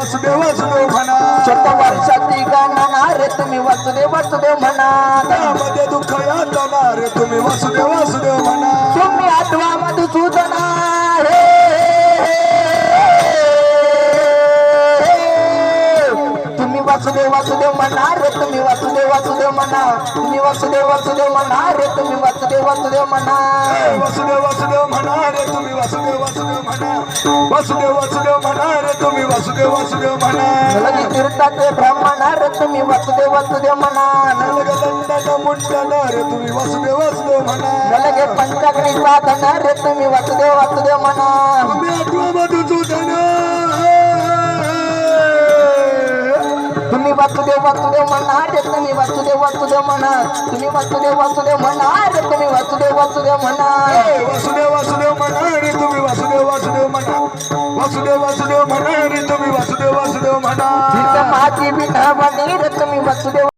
वासुदेव वासुदेव म्हणा. शत वर्षाची गणना रे तुम्ही वासुदेव वासुदेव म्हणा. त्यामध्ये दुःख यातना रे तुम्ही वासुदेव वासुदेव म्हणा. तुम्ही आठवा मधुसूदना हे तुम्ही वासुदेव वासुदेव म्हणा रे तुम्ही वासुदेव वासुदेव म्हणा. तुम्ही वासुदेव वासुदेव म्हणा रे तुम्ही वासुदेव वासुदेव म्हणा. वासुदेव वासुदेव म्हणा रे तुम्ही वासुदेव वासुदेव वासुदेव वासुदेव म्हणा रे तुम्ही वासुदेव वासुदेव म्हणा तीर्थाचे ब्राह्मण रे तुम्ही वासुदेव वासुदेव म्हणा मुंडन रे तुम्ही वासुदेव वासुदेव म्हणा लगे पंचाग्नी साधन रे तुम्ही वासुदेव वासुदेव म्हणा तुम्ही आठवा मधुसूदन तुम्ही वासुदेव वासुदेव म्हणा रे तुम्ही वासुदेव वासुदेव म्हणा तुम्ही वासुदेव वासुदेव म्हणा रे तुम्ही वासुदेव वासुदेव म्हणा वासुदेव वसुदेव वसुदेव म्हणा रे तुम्ही वसुदेव वसुदेव म्हणा माझी विना म्हणे रे तुम्ही वसुदेव